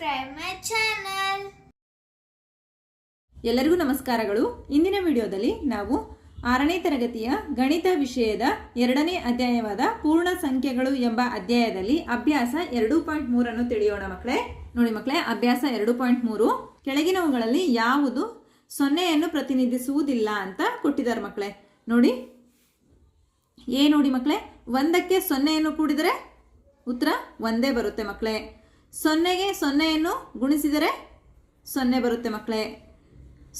subscribe ಮೈ. ಎಲ್ಲರಿಗೂ ನಮಸ್ಕಾರಗಳು. ಇಂದಿನ ವಿಡಿಯೋದಲ್ಲಿ ನಾವು ಆರನೇ ತರಗತಿಯ ಗಣಿತ ವಿಷಯದ ಎರಡನೇ ಅಧ್ಯಾಯವಾದ ಪೂರ್ಣ ಸಂಖ್ಯೆಗಳು ಎಂಬ ಅಧ್ಯಾಯದಲ್ಲಿ ಅಭ್ಯಾಸ ಎರಡು ಪಾಯಿಂಟ್ ಮೂರನ್ನು ತಿಳಿಯೋಣ ಮಕ್ಕಳೇ. ನೋಡಿ ಮಕ್ಕಳೇ, ಅಭ್ಯಾಸ ಎರಡು ಪಾಯಿಂಟ್ ಮೂರು. ಕೆಳಗಿನವುಗಳಲ್ಲಿ ಯಾವುದು ಸೊನ್ನೆಯನ್ನು ಪ್ರತಿನಿಧಿಸುವುದಿಲ್ಲ ಅಂತ ಕೊಟ್ಟಿದ್ದಾರೆ ಮಕ್ಕಳೇ. ನೋಡಿ. ಏ ನೋಡಿ ಮಕ್ಕಳೇ, ಒಂದಕ್ಕೆ ಸೊನ್ನೆಯನ್ನು ಕೂಡಿದರೆ ಉತ್ತರ ಒಂದೇ ಬರುತ್ತೆ ಮಕ್ಕಳೇ. ಸೊನ್ನೆಗೆ ಸೊನ್ನೆಯನ್ನು ಗುಣಿಸಿದರೆ ಸೊನ್ನೆ ಬರುತ್ತೆ ಮಕ್ಕಳೇ.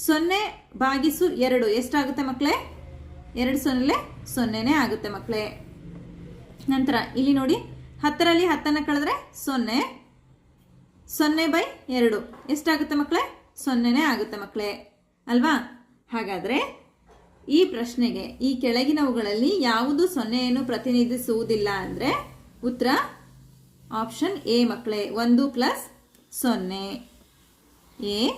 ಸೊನ್ನೆ ಭಾಗಿಸು ಎರಡು. ಎಷ್ಟಾಗುತ್ತೆ ಮಕ್ಕಳೇ? ಎರಡು ಸೊನ್ನೆ ಸೊನ್ನೆನೇ ಆಗುತ್ತೆ ಮಕ್ಕಳೇ. ನಂತರ ಇಲ್ಲಿ ನೋಡಿ, ಹತ್ತರಲ್ಲಿ ಹತ್ತನ್ನು ಕಳೆದ್ರೆ ಸೊನ್ನೆ. ಸೊನ್ನೆ ಬೈ ಎರಡು. ಎಷ್ಟಾಗುತ್ತೆ ಮಕ್ಕಳೇ? ಸೊನ್ನೆನೇ ಆಗುತ್ತೆ ಮಕ್ಕಳೇ. ಅಲ್ವಾ? ಹಾಗಾದರೆ ಈ ಪ್ರಶ್ನೆಗೆ ಈ ಕೆಳಗಿನವುಗಳಲ್ಲಿ ಯಾವುದು ಸೊನ್ನೆಯನ್ನು ಪ್ರತಿನಿಧಿಸುವುದಿಲ್ಲ ಅಂದರೆ ಉತ್ತರ ಆಪ್ಷನ್ ಎ ಮಕ್ಕಳೇ, ಒಂದು ಪ್ಲಸ್ ಸೊನ್ನೆ. ಎ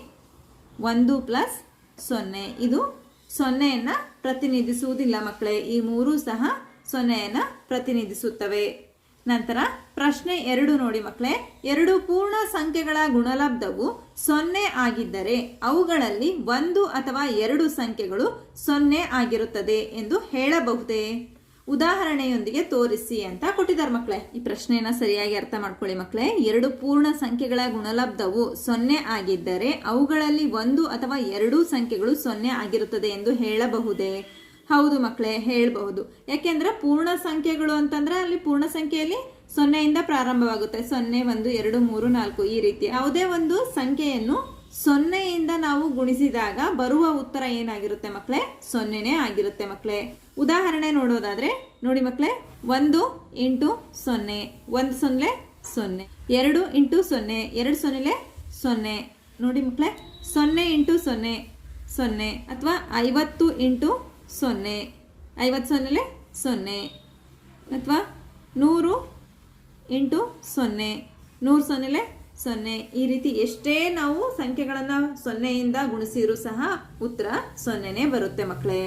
ಒಂದು ಪ್ಲಸ್ ಸೊನ್ನೆ. ಇದು ಸೊನ್ನೆಯನ್ನು ಪ್ರತಿನಿಧಿಸುವುದಿಲ್ಲ ಮಕ್ಕಳೇ, ಈ ಮೂರೂ ಸಹ ಸೊನ್ನೆಯನ್ನು ಪ್ರತಿನಿಧಿಸುತ್ತವೆ. ನಂತರ ಪ್ರಶ್ನೆ ಎರಡು ನೋಡಿ ಮಕ್ಕಳೇ, ಎರಡು ಪೂರ್ಣ ಸಂಖ್ಯೆಗಳ ಗುಣಲಬ್ಧವು ಸೊನ್ನೆ ಆಗಿದ್ದರೆ ಅವುಗಳಲ್ಲಿ ಒಂದು ಅಥವಾ ಎರಡು ಸಂಖ್ಯೆಗಳು ಸೊನ್ನೆ ಆಗಿರುತ್ತದೆ ಎಂದು ಹೇಳಬಹುದೇ? ಉದಾಹರಣೆಯೊಂದಿಗೆ ತೋರಿಸಿ ಅಂತ ಕೊಟ್ಟಿದ್ದಾರೆ ಮಕ್ಕಳೇ. ಈ ಪ್ರಶ್ನೆಯನ್ನ ಸರಿಯಾಗಿ ಅರ್ಥ ಮಾಡ್ಕೊಳ್ಳಿ ಮಕ್ಕಳೇ. ಎರಡು ಪೂರ್ಣ ಸಂಖ್ಯೆಗಳ ಗುಣಲಬ್ಧವು ಸೊನ್ನೆ ಆಗಿದ್ದರೆ ಅವುಗಳಲ್ಲಿ ಒಂದು ಅಥವಾ ಎರಡೂ ಸಂಖ್ಯೆಗಳು ಸೊನ್ನೆ ಆಗಿರುತ್ತದೆ ಎಂದು ಹೇಳಬಹುದೇ? ಹೌದು ಮಕ್ಕಳೇ, ಹೇಳಬಹುದು. ಯಾಕೆಂದ್ರೆ ಪೂರ್ಣ ಸಂಖ್ಯೆಗಳು ಅಂತಂದ್ರೆ ಅಲ್ಲಿ ಪೂರ್ಣ ಸಂಖ್ಯೆಯಲ್ಲಿ ಸೊನ್ನೆಯಿಂದ ಪ್ರಾರಂಭವಾಗುತ್ತೆ. ಸೊನ್ನೆ, ಒಂದು, ಎರಡು, ಮೂರು, ನಾಲ್ಕು ಈ ರೀತಿ. ಯಾವುದೇ ಒಂದು ಸಂಖ್ಯೆಯನ್ನು ಸೊನ್ನೆಯಿಂದ ನಾವು ಗುಣಿಸಿದಾಗ ಬರುವ ಉತ್ತರ ಏನಾಗಿರುತ್ತೆ ಮಕ್ಕಳೇ? ಸೊನ್ನೆನೇ ಆಗಿರುತ್ತೆ ಮಕ್ಕಳೇ. ಉದಾಹರಣೆ ನೋಡೋದಾದ್ರೆ, ನೋಡಿ ಮಕ್ಕಳೇ ಒಂದು ಇಂಟು ಸೊನ್ನೆ, ಒಂದು ಸೊನ್ನೆ ಸೊನ್ನೆ, ಎರಡು ಇಂಟು ಸೊನ್ನೆ, ಎರಡು ಸೊನ್ನೆಲೆ ಸೊನ್ನೆ. ನೋಡಿ ಮಕ್ಕಳೇ ಸೊನ್ನೆ ಇಂಟು ಸೊನ್ನೆ ಸೊನ್ನೆ ಅಥವಾ ಐವತ್ತು ಇಂಟು ಸೊನ್ನೆ, ಐವತ್ತು ಸೊನ್ನೆಲೆ ಸೊನ್ನೆ ಅಥವಾ ನೂರು ಇಂಟು ಸೊನ್ನೆ, ನೂರು ಸೊನ್ನೆಲೆ ಸೊನ್ನೆ. ಈ ರೀತಿ ಎಷ್ಟೇ ನಾವು ಸಂಖ್ಯೆಗಳನ್ನು ಸೊನ್ನೆಯಿಂದ ಗುಣಿಸಿರೂ ಸಹ ಉತ್ತರ ಸೊನ್ನೆನೇ ಬರುತ್ತೆ ಮಕ್ಕಳೇ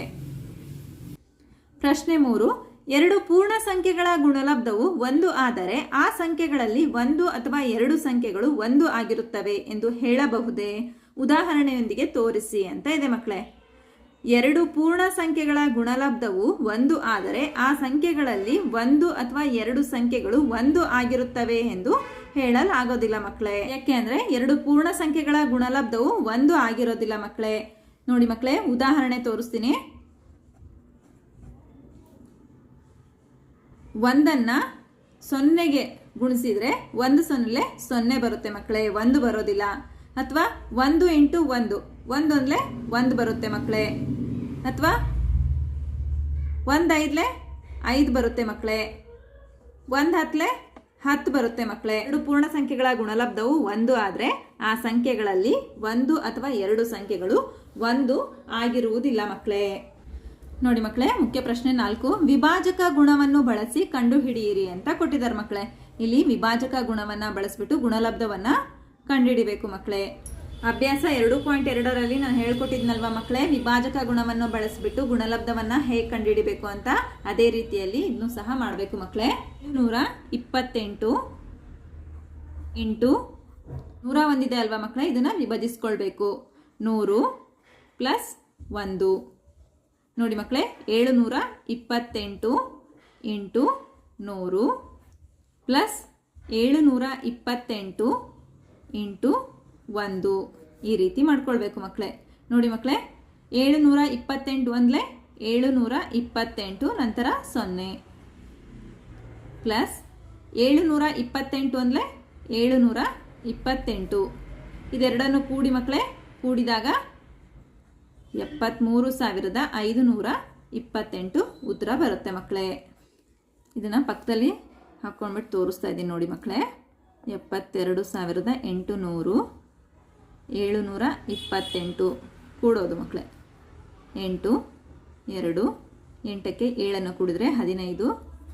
ಪ್ರಶ್ನೆ ಮೂರು, ಎರಡು ಪೂರ್ಣ ಸಂಖ್ಯೆಗಳ ಗುಣಲಬ್ಧವು ಒಂದು ಆದರೆ ಆ ಸಂಖ್ಯೆಗಳಲ್ಲಿ ಒಂದು ಅಥವಾ ಎರಡು ಸಂಖ್ಯೆಗಳು ಒಂದು ಆಗಿರುತ್ತವೆ ಎಂದು ಹೇಳಬಹುದೇ? ಉದಾಹರಣೆಯೊಂದಿಗೆ ತೋರಿಸಿ ಅಂತ ಇದೆ ಮಕ್ಕಳೇ. ಎರಡು ಪೂರ್ಣ ಸಂಖ್ಯೆಗಳ ಗುಣಲಬ್ಧವು ಒಂದು ಆದರೆ ಆ ಸಂಖ್ಯೆಗಳಲ್ಲಿ ಒಂದು ಅಥವಾ ಎರಡು ಸಂಖ್ಯೆಗಳು ಒಂದು ಆಗಿರುತ್ತವೆ ಎಂದು ಹೇಳಲಾಗೋದಿಲ್ಲ ಮಕ್ಕಳೇ. ಯಾಕೆ ಅಂದರೆ ಎರಡು ಪೂರ್ಣ ಸಂಖ್ಯೆಗಳ ಗುಣಲಬ್ಧವು ಒಂದು ಆಗಿರೋದಿಲ್ಲ ಮಕ್ಕಳೇ. ನೋಡಿ ಮಕ್ಕಳೇ, ಉದಾಹರಣೆ ತೋರಿಸ್ತೀನಿ. ಒಂದನ್ನ ಸೊನ್ನೆಗೆ ಗುಣಿಸಿದರೆ ಒಂದು ಸೊನ್ನೆ ಸೊನ್ನೆ ಬರುತ್ತೆ ಮಕ್ಕಳೇ, ಒಂದು ಬರೋದಿಲ್ಲ. ಅಥವಾ ಒಂದು ಇಂಟು ಒಂದು, ಒಂದೊಂದ್ಲೆ ಒಂದು ಬರುತ್ತೆ ಮಕ್ಕಳೇ. ಅಥವಾ ಒಂದು ಐದ್ಲೆ ಐದು ಬರುತ್ತೆ ಮಕ್ಕಳೇ. ಒಂದು ಹತ್ತಲೆ ಹತ್ತು ಬರುತ್ತೆ ಮಕ್ಕಳೇ. ಎರಡು ಪೂರ್ಣ ಸಂಖ್ಯೆಗಳ ಗುಣಲಬ್ಧವು ಒಂದು ಆದರೆ ಆ ಸಂಖ್ಯೆಗಳಲ್ಲಿ ಒಂದು ಅಥವಾ ಎರಡು ಸಂಖ್ಯೆಗಳು ಒಂದು ಆಗಿರುವುದಿಲ್ಲ ಮಕ್ಕಳೇ. ನೋಡಿ ಮಕ್ಕಳೇ, ಮುಖ್ಯ ಪ್ರಶ್ನೆ ನಾಲ್ಕು. ವಿಭಾಜಕ ಗುಣವನ್ನು ಬಳಸಿ ಕಂಡುಹಿಡಿಯಿರಿ ಅಂತ ಕೊಟ್ಟಿದ್ದಾರೆ ಮಕ್ಕಳೇ. ಇಲ್ಲಿ ವಿಭಾಜಕ ಗುಣವನ್ನ ಬಳಸಿಬಿಟ್ಟು ಗುಣಲಬ್ಧವನ್ನ ಕಂಡುಹಿಡಿಬೇಕು ಮಕ್ಕಳೇ. ಅಭ್ಯಾಸ ಎರಡು ಪಾಯಿಂಟ್ ಎರಡರಲ್ಲಿ ನಾನು ಹೇಳ್ಕೊಟ್ಟಿದ್ನಲ್ವಾ ಮಕ್ಕಳೇ, ವಿಭಾಜಕ ಗುಣವನ್ನು ಬಳಸಿಬಿಟ್ಟು ಗುಣಲಬ್ಧವನ್ನ ಹೇಗೆ ಕಂಡುಹಿಡಿಬೇಕು ಅಂತ ಅದೇ ರೀತಿಯಲ್ಲಿ ಇದನ್ನು ಸಹ ಮಾಡಬೇಕು ಮಕ್ಕಳೇ. ನೂರ ಇಪ್ಪತ್ತೆಂಟು ಎಂಟು ನೂರ ಒಂದಿದೆ ಅಲ್ವಾ ಮಕ್ಕಳೇ, ಇದನ್ನ ವಿಭಜಿಸ್ಕೊಳ್ಬೇಕು. ನೂರು ಪ್ಲಸ್ ಒಂದು. ನೋಡಿ ಮಕ್ಕಳೇ ಏಳು ನೂರ ಇಪ್ಪತ್ತೆಂಟು ಇಂಟು ನೂರು ಪ್ಲಸ್ ಏಳು ನೂರ ಇಪ್ಪತ್ತೆಂಟು ಇಂಟು ಒಂದು. ಈ ರೀತಿ ಮಾಡ್ಕೊಳ್ಬೇಕು ಮಕ್ಕಳೇ. ನೋಡಿ ಮಕ್ಕಳೇ ಏಳು ನೂರ ಇಪ್ಪತ್ತೆಂಟು ಒಂದಲೇ ಏಳು ನೂರ ಇಪ್ಪತ್ತೆಂಟು, ನಂತರ ಸೊನ್ನೆ. ಪ್ಲಸ್ ಏಳು ನೂರ ಇಪ್ಪತ್ತೆಂಟು ಒಂದಲೇ ಏಳು ನೂರ ಇಪ್ಪತ್ತೆಂಟು. ಇದೆರಡನ್ನು ಕೂಡಿ ಮಕ್ಕಳೇ, ಕೂಡಿದಾಗ ಎಪ್ಪತ್ತ್ಮೂರು ಸಾವಿರದ ಐದು ನೂರ ಇಪ್ಪತ್ತೆಂಟು ಉತ್ತರ ಬರುತ್ತೆ ಮಕ್ಕಳೇ. ಇದನ್ನು ಪಕ್ಕದಲ್ಲಿ ಹಾಕ್ಕೊಂಡ್ಬಿಟ್ಟು ತೋರಿಸ್ತಾ ಇದ್ದೀನಿ ನೋಡಿ ಮಕ್ಕಳೇ. ಎಪ್ಪತ್ತೆರಡು ಸಾವಿರದ ಎಂಟು ನೂರು ಏಳುನೂರ ಇಪ್ಪತ್ತೆಂಟು ಕೂಡೋದು ಮಕ್ಕಳೇ. ಎಂಟು, ಎರಡು, ಎಂಟಕ್ಕೆ ಏಳನ್ನು ಕೂಡಿದ್ರೆ ಹದಿನೈದು,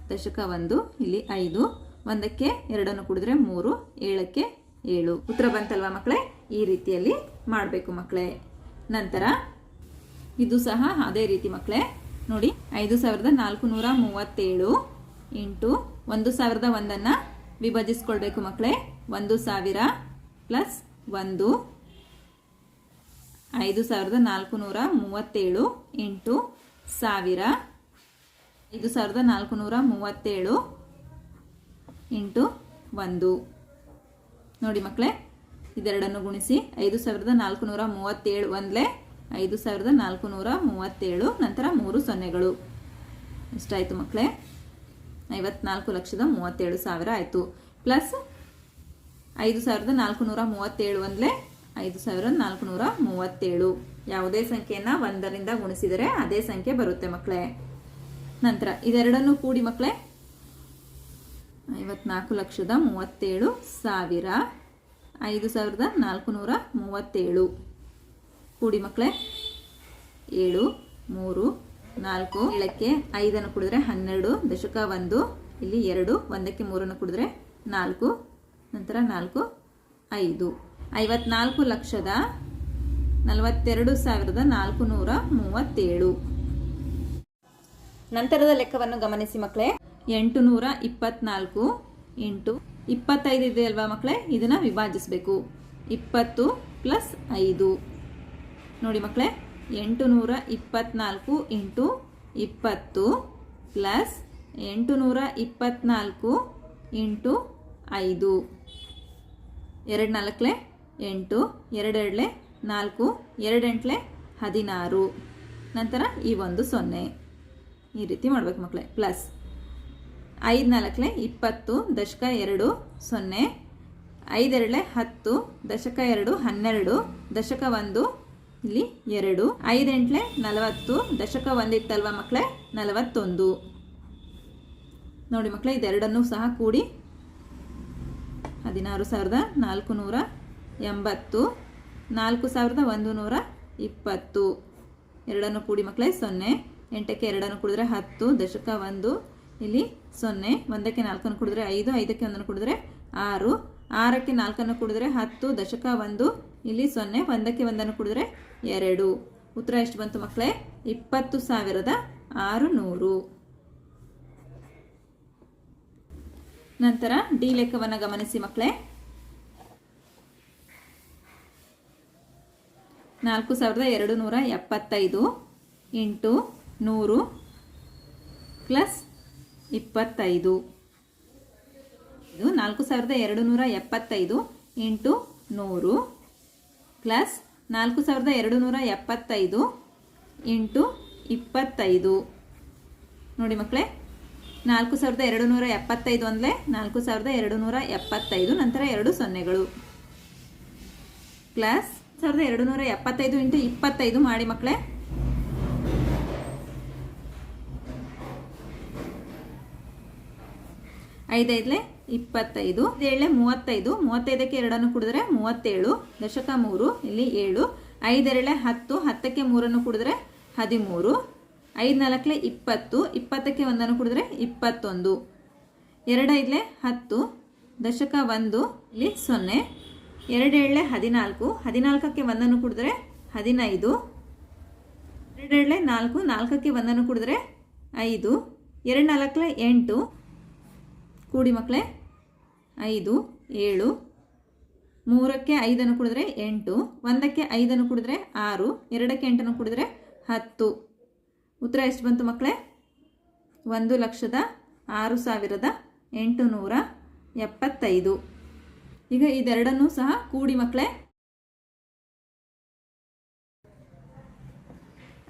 ದಶಕ ಒಂದು, ಇಲ್ಲಿ ಐದು, ಒಂದಕ್ಕೆ ಎರಡನ್ನು ಕೂಡಿದ್ರೆ ಮೂರು, ಏಳಕ್ಕೆ ಏಳು. ಉತ್ತರ ಬಂತಲ್ವಾ ಮಕ್ಕಳೇ? ಈ ರೀತಿಯಲ್ಲಿ ಮಾಡಬೇಕು ಮಕ್ಕಳೇ. ನಂತರ ಇದು ಸಹ ಅದೇ ರೀತಿ ಮಕ್ಕಳೇ. ನೋಡಿ, ಐದು ಸಾವಿರದ ನಾಲ್ಕು ನೂರ ಮೂವತ್ತೇಳು ಇಂಟು ಒಂದು ಸಾವಿರದ ಒಂದನ್ನು ವಿಭಜಿಸ್ಕೊಳ್ಬೇಕು ಮಕ್ಕಳೇ. ಒಂದು ಸಾವಿರ ಪ್ಲಸ್ ಒಂದು ಐದು ಸಾವಿರದ ನಾಲ್ಕು ನೂರ ಮೂವತ್ತೇಳು ಇಂಟು ಸಾವಿರ. ಐದು ಸಾವಿರದ ನಾಲ್ಕು ನೂರ ಮೂವತ್ತೇಳು ಇಂಟು ಒಂದು. ನೋಡಿ ಮಕ್ಕಳೇ, ಇದೆರಡನ್ನು ಗುಣಿಸಿ, ಐದು ಸಾವಿರದ ನಾಲ್ಕು ನೂರ ಮೂವತ್ತೇಳು ಒಂದಲೇ ಐದು ಸಾವಿರದ ನಾಲ್ಕು ನೂರ ಮೂವತ್ತೇಳು, ನಂತರ ಮೂರು ಸೊನ್ನೆಗಳು. ಎಷ್ಟಾಯಿತು ಮಕ್ಕಳೇ ಐವತ್ನಾಲ್ಕು ಲಕ್ಷದ ಮೂವತ್ತೇಳು ಸಾವಿರ ಆಯಿತು. ಪ್ಲಸ್ ಐದು ಸಾವಿರದ ನಾಲ್ಕು ನೂರ ಮೂವತ್ತೇಳು ಒಂದಲೇ ಐದು ಸಾವಿರದ ನಾಲ್ಕು ನೂರ ಮೂವತ್ತೇಳು. ಯಾವುದೇ ಸಂಖ್ಯೆಯನ್ನು ಒಂದರಿಂದ ಗುಣಿಸಿದರೆ ಅದೇ ಸಂಖ್ಯೆ ಬರುತ್ತೆ ಮಕ್ಕಳೇ ನಂತರ ಇದೆರಡನ್ನು ಕೂಡಿ ಮಕ್ಕಳೇ ಐವತ್ನಾಲ್ಕು ಲಕ್ಷದ ಮೂವತ್ತೇಳು ಸಾವಿರ, ಐದು ಸಾವಿರದ ನಾಲ್ಕು ನೂರ ಮೂವತ್ತೇಳು. ಕೂಡಿ ಮಕ್ಕಳೇ ಏಳು, ಮೂರು, ನಾಲ್ಕು, ಏಳಕ್ಕೆ ಐದನ್ನು ಕುಡಿದ್ರೆ ಹನ್ನೆರಡು, ದಶಕ ಒಂದು, ಇಲ್ಲಿ ಎರಡು, ಒಂದಕ್ಕೆ ಮೂರನ್ನು ಕುಡಿದ್ರೆ ನಾಲ್ಕು, ನಂತರ ನಾಲ್ಕು, ಐದು. ಐವತ್ನಾಲ್ಕು ಲಕ್ಷದ ನಲವತ್ತೆರಡು ಸಾವಿರದ ನಾಲ್ಕು ನೂರ ಮೂವತ್ತೇಳು. ನಂತರದ ಲೆಕ್ಕವನ್ನು ಗಮನಿಸಿ ಮಕ್ಕಳೇ ಎಂಟು ನೂರ ಇಪ್ಪತ್ನಾಲ್ಕು, ಎಂಟು, ಇಪ್ಪತ್ತೈದು ಇದೆ ಅಲ್ವಾ ಮಕ್ಕಳೇ ಇದನ್ನು ವಿಭಾಜಿಸಬೇಕು. ಇಪ್ಪತ್ತು ಪ್ಲಸ್ ಐದು. ನೋಡಿ ಮಕ್ಕಳೇ ಎಂಟು ನೂರ ಇಪ್ಪತ್ನಾಲ್ಕು ಇಂಟು ಇಪ್ಪತ್ತು ಪ್ಲಸ್ ಎಂಟು ನೂರ ಇಪ್ಪತ್ನಾಲ್ಕು ಇಂಟು ಐದು. ಎರಡು ನಾಲ್ಕಲೆ ಎಂಟು, ಎರಡೆರಡಲೆ ನಾಲ್ಕು, ಎರಡೆಂಟ್ಲೆ ಹದಿನಾರು. ನಂತರ ಈ ಒಂದು ಸೊನ್ನೆ. ಈ ರೀತಿ ಮಾಡಬೇಕು ಮಕ್ಕಳೇ ಪ್ಲಸ್ ಐದು ನಾಲ್ಕಲೆ ಇಪ್ಪತ್ತು ದಶಕ ಎರಡು ಸೊನ್ನೆ, ಐದೆರಡಲೆ ಹತ್ತು ದಶಕ ಎರಡು ಹನ್ನೆರಡು, ದಶಕ ಒಂದು ಇಲ್ಲಿ ಎರಡು, ಐದೆಂಟ್ಲೆ ನಲವತ್ತು, ದಶಕ ಒಂದಿತ್ತಲ್ವ ಮಕ್ಕಳೇ ನಲವತ್ತೊಂದು. ನೋಡಿ ಮಕ್ಕಳೇ ಇದೆರಡನ್ನೂ ಸಹ ಕೂಡಿ ಹದಿನಾರು ಸಾವಿರದ ನಾಲ್ಕು ನೂರ ಎಂಬತ್ತು, ನಾಲ್ಕು ಸಾವಿರದ ಒಂದು ನೂರ ಇಪ್ಪತ್ತು. ಎರಡನ್ನು ಕೂಡಿ ಮಕ್ಕಳೇ ಸೊನ್ನೆ, ಎಂಟಕ್ಕೆ ಎರಡನ್ನು ಕುಡಿದ್ರೆ ಹತ್ತು, ದಶಕ ಒಂದು, ಇಲ್ಲಿ ಸೊನ್ನೆ, ಒಂದಕ್ಕೆ ನಾಲ್ಕನ್ನು ಕುಡಿದ್ರೆ ಐದು, ಐದಕ್ಕೆ ಒಂದನ್ನು ಕುಡಿದ್ರೆ ಆರು, ಆರಕ್ಕೆ ನಾಲ್ಕನ್ನು ಕುಡಿದ್ರೆ ಹತ್ತು, ದಶಕ ಒಂದು ಇಲ್ಲಿ ಸೊನ್ನೆ, ಒಂದಕ್ಕೆ ಒಂದನ್ನು ಕುಡಿದ್ರೆ ಎರಡು. ಉತ್ತರ ಎಷ್ಟು ಬಂತು ಮಕ್ಕಳೇ? ಇಪ್ಪತ್ತು ಸಾವಿರದ ಆರು ನೂರು ನಂತರ ಡಿ ಲೆಕ್ಕವನ್ನು ಗಮನಿಸಿ ಮಕ್ಕಳೇ. ನಾಲ್ಕು ಸಾವಿರದ ಎರಡು ನೂರ ಎಪ್ಪತ್ತೈದು ಇಂಟು ನೂರು ಪ್ಲಸ್ ಇಪ್ಪತ್ತೈದು. ಇದು ನಾಲ್ಕು ಸಾವಿರದ ಎರಡು ನೂರ ಎಪ್ಪತ್ತೈದು ಇಂಟು ನೂರು. ಪ್ಲಸ್ ನಾಲ್ಕು ಸಾವಿರದ ಎರಡು ನೂರ ಎಪ್ಪತ್ತೈದು ಇಂಟು ಇಪ್ಪತ್ತೈದು. ನೋಡಿ ಮಕ್ಕಳೇ, ನಾಲ್ಕು ಸಾವಿರದ ಎರಡು ನೂರ ಎಪ್ಪತ್ತೈದು ಅಂದರೆ ನಾಲ್ಕು ಸಾವಿರದ ಎರಡು ನೂರ ಎಪ್ಪತ್ತೈದು, ನಂತರ ಎರಡು ಸೊನ್ನೆಗಳು. ಪ್ಲಸ್ ಸಾವಿರದ ಎರಡು ನೂರ ಎಪ್ಪತ್ತೈದು ಇಂಟು ಇಪ್ಪತ್ತೈದು ಮಾಡಿ ಮಕ್ಕಳೇ ಐದೈದಲೆ ಇಪ್ಪತ್ತೈದು ಏಳೆ ಮೂವತ್ತೈದು, ಮೂವತ್ತೈದಕ್ಕೆ ಎರಡನ್ನು ಕುಡಿದ್ರೆ ಮೂವತ್ತೇಳು, ದಶಕ ಮೂರು, ಇಲ್ಲಿ ಏಳು ಐದೆರಳೆ ಹತ್ತು, ಹತ್ತಕ್ಕೆ ಮೂರನ್ನು ಕುಡಿದ್ರೆ ಹದಿಮೂರು ಐದು ನಾಲ್ಕಲೆ ಇಪ್ಪತ್ತು, ಇಪ್ಪತ್ತಕ್ಕೆ ಒಂದನ್ನು ಕುಡಿದ್ರೆ ಇಪ್ಪತ್ತೊಂದು ಎರಡೈದಲೆ ಹತ್ತು, ದಶಕ ಒಂದು, ಇಲ್ಲಿ ಸೊನ್ನೆ, ಎರಡೇಳೆ ಹದಿನಾಲ್ಕು, ಹದಿನಾಲ್ಕಕ್ಕೆ ಒಂದನ್ನು ಕುಡಿದ್ರೆ ಹದಿನೈದು ಎರಡೆರಳೆ ನಾಲ್ಕು, ನಾಲ್ಕಕ್ಕೆ ಒಂದನ್ನು ಕುಡಿದ್ರೆ ಐದು ಎರಡು ನಾಲ್ಕಲೆ ಎಂಟು ಕೂಡಿ ಮಕ್ಕಳೇ, ಐದು, ಏಳು, ಮೂರಕ್ಕೆ ಐದನ್ನು ಕುಡಿದ್ರೆ ಎಂಟು, ಒಂದಕ್ಕೆ ಐದನ್ನು ಕುಡಿದ್ರೆ ಆರು, ಎರಡಕ್ಕೆ ಎಂಟನ್ನು ಕುಡಿದ್ರೆ ಹತ್ತು. ಉತ್ತರ ಎಷ್ಟು ಬಂತು ಮಕ್ಕಳೇ? ಒಂದು ಲಕ್ಷದ ಆರು ಸಾವಿರದ ಎಂಟು ನೂರ ಎಪ್ಪತ್ತೈದು. ಈಗ ಇದೆರಡನ್ನೂ ಸಹ ಕೂಡಿ ಮಕ್ಕಳೇ.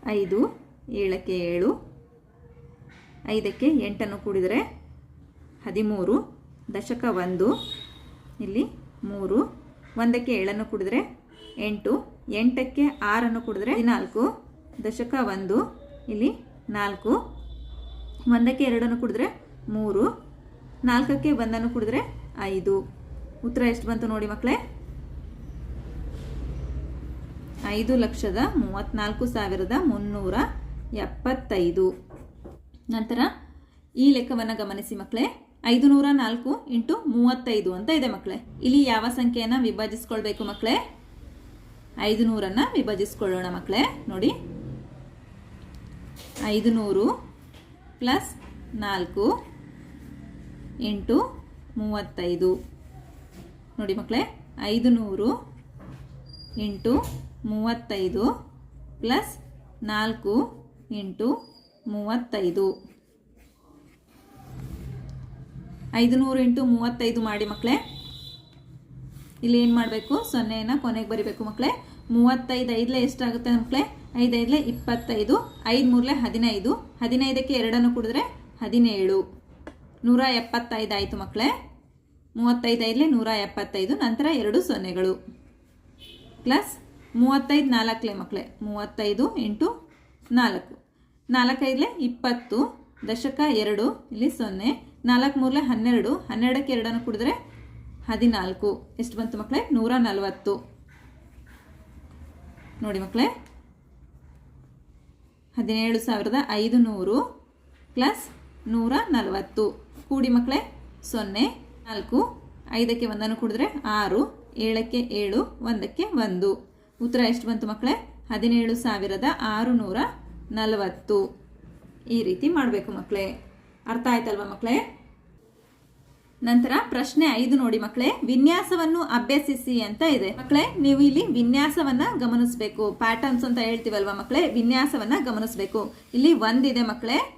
ಐದು, ಏಳಕ್ಕೆ ಏಳು, ಐದಕ್ಕೆ ಎಂಟನ್ನು ಕೂಡಿದರೆ ಹದಿಮೂರು, ದಶಕ ಒಂದು, ಇಲ್ಲಿ ಮೂರು, ಒಂದಕ್ಕೆ ಏಳನ್ನು ಕುಡಿದ್ರೆ ಎಂಟು, ಎಂಟಕ್ಕೆ ಆರನ್ನು ಕುಡಿದ್ರೆ ನಾಲ್ಕು ದಶಕ ಒಂದು, ಇಲ್ಲಿ ನಾಲ್ಕು, ಒಂದಕ್ಕೆ ಎರಡನ್ನು ಕುಡಿದ್ರೆ ಮೂರು, ನಾಲ್ಕಕ್ಕೆ ಒಂದನ್ನು ಕುಡಿದ್ರೆ ಐದು. ಉತ್ತರ ಎಷ್ಟು ಬಂತು ನೋಡಿ ಮಕ್ಕಳೇ? ಐದು ಲಕ್ಷದ ಮೂವತ್ತ್ನಾಲ್ಕು ಸಾವಿರದ ಮುನ್ನೂರ ಎಪ್ಪತ್ತೈದು. ನಂತರ ಈ ಲೆಕ್ಕವನ್ನು ಗಮನಿಸಿ ಮಕ್ಕಳೇ. ಐದು ನೂರ ನಾಲ್ಕು ಇಂಟು ಮೂವತ್ತೈದು ಅಂತ ಇದೆ ಮಕ್ಕಳೇ. ಇಲ್ಲಿ ಯಾವ ಸಂಖ್ಯೆಯನ್ನು ವಿಭಜಿಸ್ಕೊಳ್ಬೇಕು ಮಕ್ಕಳೇ? ಐದು ನೂರನ್ನು ವಿಭಜಿಸ್ಕೊಳ್ಳೋಣ ಮಕ್ಕಳೇ, ನೋಡಿ. ಐದು ನೂರು ಪ್ಲಸ್ ನಾಲ್ಕು ಇಂಟು ಮೂವತ್ತೈದು. ನೋಡಿ ಮಕ್ಕಳೇ ಐದು ನೂರು ಇಂಟು ಮೂವತ್ತೈದು ಪ್ಲಸ್ ನಾಲ್ಕು ಇಂಟು ಮೂವತ್ತೈದು. ಐದು ನೂರು ಇಂಟು ಮೂವತ್ತೈದು ಮಾಡಿ ಮಕ್ಕಳೇ ಇಲ್ಲಿ ಏನು ಮಾಡಬೇಕು? ಸೊನ್ನೆಯನ್ನು ಕೊನೆಗೆ ಬರಿಬೇಕು ಮಕ್ಕಳೇ ಮೂವತ್ತೈದು, ಐದಲೆ ಎಷ್ಟಾಗುತ್ತೆ ಮಕ್ಕಳೇ ಐದು, ಐದಲೇ ಇಪ್ಪತ್ತೈದು, ಐದು, ಮೂರಲೆ ಹದಿನೈದು. ಹದಿನೈದಕ್ಕೆ ಎರಡನ್ನು ಕುಡಿದ್ರೆ ಹದಿನೇಳು. ನೂರ ಎಪ್ಪತ್ತೈದು ಆಯಿತು ಮಕ್ಕಳೇ ಮೂವತ್ತೈದು, ಐದಲೇ ನೂರ ಎಪ್ಪತ್ತೈದು, ನಂತರ ಎರಡು ಸೊನ್ನೆಗಳು. ಪ್ಲಸ್ ಮೂವತ್ತೈದು ನಾಲ್ಕಲೆ ಮಕ್ಕಳೇ ಮೂವತ್ತೈದು ಇಂಟು ನಾಲ್ಕು. ನಾಲ್ಕೈದಲೇ ಇಪ್ಪತ್ತು, ದಶಕ ಎರಡು, ಇಲ್ಲಿ ಸೊನ್ನೆ. ನಾಲ್ಕು ಮೂರಲೆ ಹನ್ನೆರಡು, ಹನ್ನೆರಡಕ್ಕೆ ಎರಡನ್ನು ಕುಡಿದ್ರೆ ಹದಿನಾಲ್ಕು. ಎಷ್ಟು ಬಂತು ಮಕ್ಕಳೇ? ನೂರ ನಲವತ್ತು. ನೋಡಿ ಮಕ್ಕಳೇ. ಹದಿನೇಳು ಸಾವಿರದ ಐದು ನೂರು ಪ್ಲಸ್ ನೂರ ನಲವತ್ತು. ಕೂಡಿ ಮಕ್ಕಳೇ, ಸೊನ್ನೆ, ನಾಲ್ಕು, ಐದಕ್ಕೆ ಒಂದನ್ನು ಕುಡಿದ್ರೆ ಆರು, ಏಳಕ್ಕೆ ಏಳು, ಒಂದಕ್ಕೆ ಒಂದು. ಉತ್ತರ ಎಷ್ಟು ಬಂತು ಮಕ್ಕಳೇ? ಹದಿನೇಳು ಸಾವಿರದ ಆರುನೂರ ನಲವತ್ತು. ಈ ರೀತಿ ಮಾಡಬೇಕು ಮಕ್ಕಳೇ. ಅರ್ಥ ಆಯ್ತಲ್ವಾ ಮಕ್ಕಳೇ? ನಂತರ ಪ್ರಶ್ನೆ ಐದು ನೋಡಿ ಮಕ್ಕಳೇ, ವಿನ್ಯಾಸವನ್ನು ಅಭ್ಯಸಿಸಿ ಅಂತ ಇದೆ. ಮಕ್ಕಳೇ, ನೀವು ಇಲ್ಲಿ ವಿನ್ಯಾಸವನ್ನ ಗಮನಿಸಬೇಕು. ಪ್ಯಾಟರ್ನ್ಸ್ ಅಂತ ಹೇಳ್ತೀವಲ್ವಾ ಮಕ್ಕಳೇ, ವಿನ್ಯಾಸವನ್ನ ಗಮನಿಸಬೇಕು. ಇಲ್ಲಿ ಒಂದಿದೆ ಮಕ್ಕಳೇ.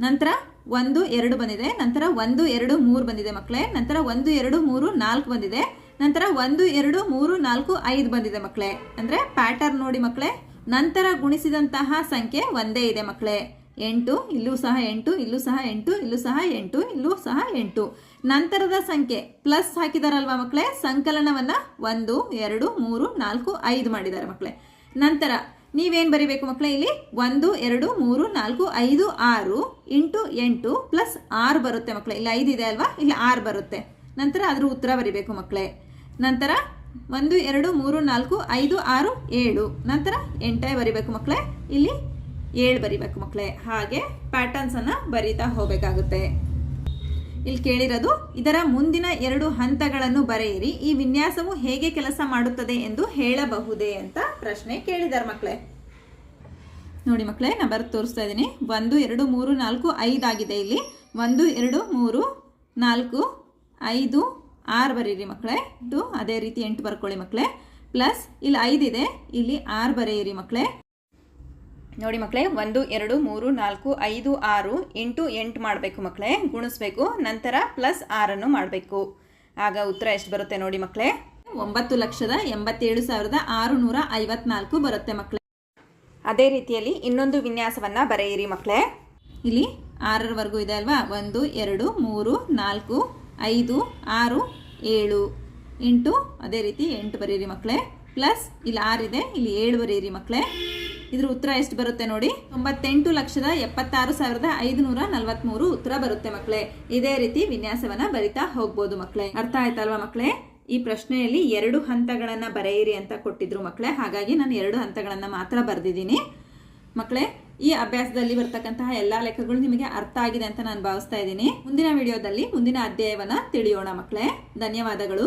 ನಂತರ ಒಂದು, ಎರಡು ಬಂದಿದೆ. ನಂತರ ಒಂದು, ಎರಡು, ಮೂರು ಬಂದಿದೆ ಮಕ್ಕಳೇ. ನಂತರ ಒಂದು, ಎರಡು, ಮೂರು, ನಾಲ್ಕು ಬಂದಿದೆ. ನಂತರ ಒಂದು, ಎರಡು, ಮೂರು, ನಾಲ್ಕು, ಐದು ಬಂದಿದೆ ಮಕ್ಕಳೇ. ಅಂದ್ರೆ ಪ್ಯಾಟರ್ನ್ ನೋಡಿ ಮಕ್ಕಳೇ, ನಂತರ ಗುಣಿಸಿದಂತಹ ಸಂಖ್ಯೆ ಒಂದೇ ಇದೆ ಮಕ್ಕಳೇ. ಎಂಟು, ಇಲ್ಲೂ ಸಹ ಎಂಟು, ಇಲ್ಲೂ ಸಹ ಎಂಟು, ಇಲ್ಲೂ ಸಹ ಎಂಟು, ಇಲ್ಲೂ ಸಹ ಎಂಟು. ನಂತರದ ಸಂಖ್ಯೆ ಪ್ಲಸ್ ಹಾಕಿದಾರಲ್ವಾ ಮಕ್ಕಳೇ ಸಂಕಲನವನ್ನ ಒಂದು, ಎರಡು, ಮೂರು, ನಾಲ್ಕು, ಐದು ಮಾಡಿದ್ದಾರೆ ಮಕ್ಕಳೇ ನಂತರ ನೀವೇನು ಬರಿಬೇಕು ಮಕ್ಕಳೇ ಇಲ್ಲಿ? ಒಂದು, ಎರಡು, ಮೂರು, ನಾಲ್ಕು, ಐದು, ಆರು ಇಂಟು ಎಂಟು ಪ್ಲಸ್ ಆರು ಬರುತ್ತೆ ಮಕ್ಕಳೇ ಇಲ್ಲಿ ಐದು ಇದೆ ಅಲ್ವಾ? ಇಲ್ಲಿ ಆರು ಬರುತ್ತೆ. ನಂತರ ಅದ್ರ ಉತ್ತರ ಬರಿಬೇಕು ಮಕ್ಕಳೇ ನಂತರ ಒಂದು, ಎರಡು, ಮೂರು, ನಾಲ್ಕು, ಐದು, ಆರು, ಏಳು. ನಂತರ ಎಂಟೇ ಬರಿಬೇಕು ಮಕ್ಕಳೇ ಇಲ್ಲಿ ಏಳು ಬರಿಬೇಕು ಮಕ್ಕಳೇ ಹಾಗೆ ಪ್ಯಾಟರ್ನ್ಸನ್ನು ಬರೀತಾ ಹೋಗಬೇಕಾಗುತ್ತೆ. ಇಲ್ಲಿ ಕೇಳಿರೋದು, ಇದರ ಮುಂದಿನ ಎರಡು ಹಂತಗಳನ್ನು ಬರೆಯಿರಿ. ಈ ವಿನ್ಯಾಸವು ಹೇಗೆ ಕೆಲಸ ಮಾಡುತ್ತದೆ ಎಂದು ಹೇಳಬಹುದೇ ಅಂತ ಪ್ರಶ್ನೆ ಕೇಳಿದ್ದಾರೆ ಮಕ್ಕಳೇ ನೋಡಿ ಮಕ್ಕಳೇ ನಾನು ಬರೆದು ತೋರಿಸ್ತಾ ಇದ್ದೀನಿ. ಒಂದು, ಎರಡು, ಮೂರು, ನಾಲ್ಕು ಆಗಿದೆ ಇಲ್ಲಿ. ಒಂದು, ಎರಡು, ಮೂರು, ನಾಲ್ಕು, ಐದು, ಆರು ಬರೀರಿ ಮಕ್ಕಳೇ ಇದು ಅದೇ ರೀತಿ ಎಂಟು ಬರ್ಕೊಳ್ಳಿ ಮಕ್ಕಳೇ ಪ್ಲಸ್ ಇಲ್ಲಿ ಐದಿದೆ ಇಲ್ಲಿ ಆರು ಬರೆಯಿರಿ ಮಕ್ಕಳೇ ನೋಡಿ ಮಕ್ಕಳೇ, ಒಂದು, ಎರಡು, ಮೂರು, ನಾಲ್ಕು, ಐದು, ಆರು, ಎಂಟು ಎಂಟು ಮಾಡಬೇಕು ಮಕ್ಕಳೇ, ಗುಣಿಸ್ಬೇಕು, ನಂತರ ಪ್ಲಸ್ ಆರನ್ನು ಮಾಡಬೇಕು. ಆಗ ಉತ್ತರ ಎಷ್ಟು ಬರುತ್ತೆ ನೋಡಿ ಮಕ್ಕಳೇ? ಒಂಬತ್ತು ಲಕ್ಷದ ಎಂಬತ್ತೇಳು ಸಾವಿರದ ಆರುನೂರ ಐವತ್ನಾಲ್ಕು ಬರುತ್ತೆ ಮಕ್ಕಳೇ. ಅದೇ ರೀತಿಯಲ್ಲಿ ಇನ್ನೊಂದು ವಿನ್ಯಾಸವನ್ನು ಬರೆಯಿರಿ ಮಕ್ಕಳೇ. ಇಲ್ಲಿ ಆರರವರೆಗೂ ಇದೆ ಅಲ್ವಾ? ಒಂದು, ಎರಡು, ಮೂರು, ನಾಲ್ಕು, ಐದು, ಆರು, ಏಳು. ಎಂಟು, ಅದೇ ರೀತಿ ಎಂಟು ಬರೀರಿ ಮಕ್ಕಳೇ. ಪ್ಲಸ್ ಇಲ್ಲಿ ಆರಿದೆ ಇಲ್ಲಿ ಏಳು ಬರೀರಿ ಮಕ್ಕಳೇ ಇದ್ರ ಉತ್ತರ ಎಷ್ಟು ಬರುತ್ತೆ ನೋಡಿ? ತೊಂಬತ್ತೆಂಟು ಲಕ್ಷದ ಎಪ್ಪತ್ತಾರು ಸಾವಿರದ ಐದುನೂರ ನಲವತ್ಮೂರು ಉತ್ತರ ಬರುತ್ತೆ ಮಕ್ಕಳೇ ಇದೇ ರೀತಿ ವಿನ್ಯಾಸವನ್ನ ಬರಿತಾ ಹೋಗ್ಬೋದು ಮಕ್ಕಳೇ ಅರ್ಥ ಆಯ್ತಲ್ವಾ ಮಕ್ಕಳೇ ಈ ಪ್ರಶ್ನೆಯಲ್ಲಿ ಎರಡು ಹಂತಗಳನ್ನ ಬರೆಯಿರಿ ಅಂತ ಕೊಟ್ಟಿದ್ರು ಮಕ್ಕಳೇ ಹಾಗಾಗಿ ನಾನು ಎರಡು ಹಂತಗಳನ್ನ ಮಾತ್ರ ಬರೆದಿದ್ದೀನಿ. ಮಕ್ಕಳೇ ಈ ಅಭ್ಯಾಸದಲ್ಲಿ ಬರ್ತಕ್ಕಂತಹ ಎಲ್ಲಾ ಲೆಕ್ಕಗಳು ನಿಮಗೆ ಅರ್ಥ ಆಗಿದೆ ಅಂತ ನಾನು ಭಾವಿಸ್ತಾ ಇದ್ದೀನಿ. ಮುಂದಿನ ವಿಡಿಯೋದಲ್ಲಿ ಮುಂದಿನ ಅಧ್ಯಾಯವನ್ನ ತಿಳಿಯೋಣ ಮಕ್ಕಳೇ ಧನ್ಯವಾದಗಳು.